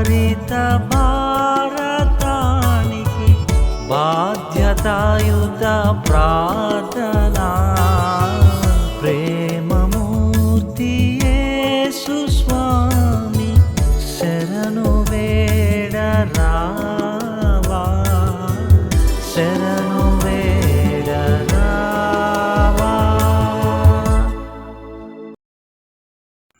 హరిత భారతానికి బాధ్యతాయుత ప్రార్థనా. ప్రేమమూర్తి సుస్వామి శరణు వేడరావా. శరణు వేడరావా.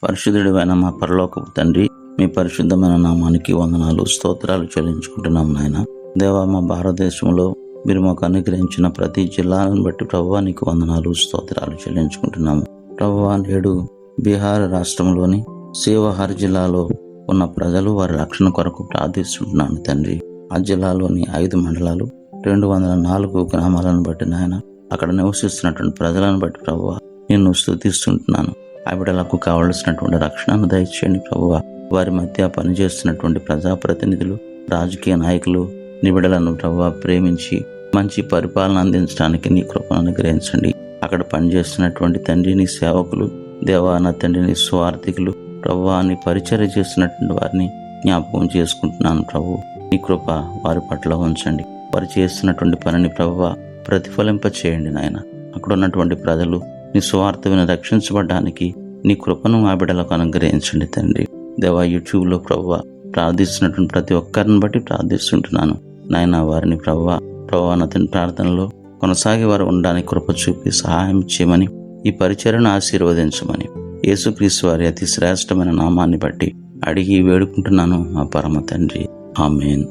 పరిశుద్ధుడు అయిన పరలోకపు తండ్రి మీ పరిశుద్ధమైన నామానికి వందనాలు స్తోత్రాలు చెల్లించుకుంటున్నాం నాయన. దేవా మా భారతదేశంలో మీరు మాకు అనుగ్రహించిన ప్రతి జిల్లాలను బట్టి ప్రభువానికి వందనాలు స్తోత్రాలు చెల్లించుకుంటున్నాము ప్రభువా నేడు బీహార్ రాష్ట్రంలోని సేవహార్ జిల్లాలో ఉన్న ప్రజలు వారి రక్షణ కొరకు ప్రార్థిస్తున్నాను తండ్రి. ఆ జిల్లాలోని ఐదు మండలాలు రెండు వందల నాలుగు గ్రామాలను బట్టి నాయన అక్కడ నివసిస్తున్నటువంటి ప్రజలను బట్టి ప్రభువ నిన్ను స్థుతిస్తుంటున్నాను ఆ బిడ్డలకు కావలసినటువంటి రక్షణను దయచేయండి ప్రభువ. వారి మధ్య పనిచేస్తున్నటువంటి ప్రజాప్రతినిధులు రాజకీయ నాయకులు నిబిడలను ప్రభావ ప్రేమించి మంచి పరిపాలన అందించడానికి నీ కృపను అనుగ్రహించండి. అక్కడ పనిచేస్తున్నటువంటి తండ్రిని సేవకులు దేవాన తండ్రిని స్వార్థికులు ప్రభావాన్ని పరిచర్య చేస్తున్నటువంటి వారిని జ్ఞాపకం చేసుకుంటున్నాను ప్రభు. నీ కృప వారి పట్ల ఉంచండి. వారు చేస్తున్నటువంటి పనిని ప్రభువ ప్రతిఫలింప చేయండి నాయన. అక్కడ ఉన్నటువంటి ప్రజలు నీ సువార్త రక్షించబడడానికి నీ కృపను ఆ బిడ్డలకు అనుగ్రహించండి తండ్రి. దేవా యూట్యూబ్లో ప్రవ్వ ప్రార్థిస్తున్నటువంటి ప్రతి ఒక్కరిని బట్టి ప్రార్థిస్తుంటున్నాను. నాయన వారిని ప్రవ్వ ప్రభు అతని ప్రార్థనలో కొనసాగి వారు ఉండడానికి కృప చూపి సహాయం చేయమని ఈ పరిచయను ఆశీర్వదించమని యేసుక్రీస్తు వారి అతి శ్రేష్టమైన నామాన్ని బట్టి అడిగి వేడుకుంటున్నాను మా పరమ తండ్రి. ఆమెన్.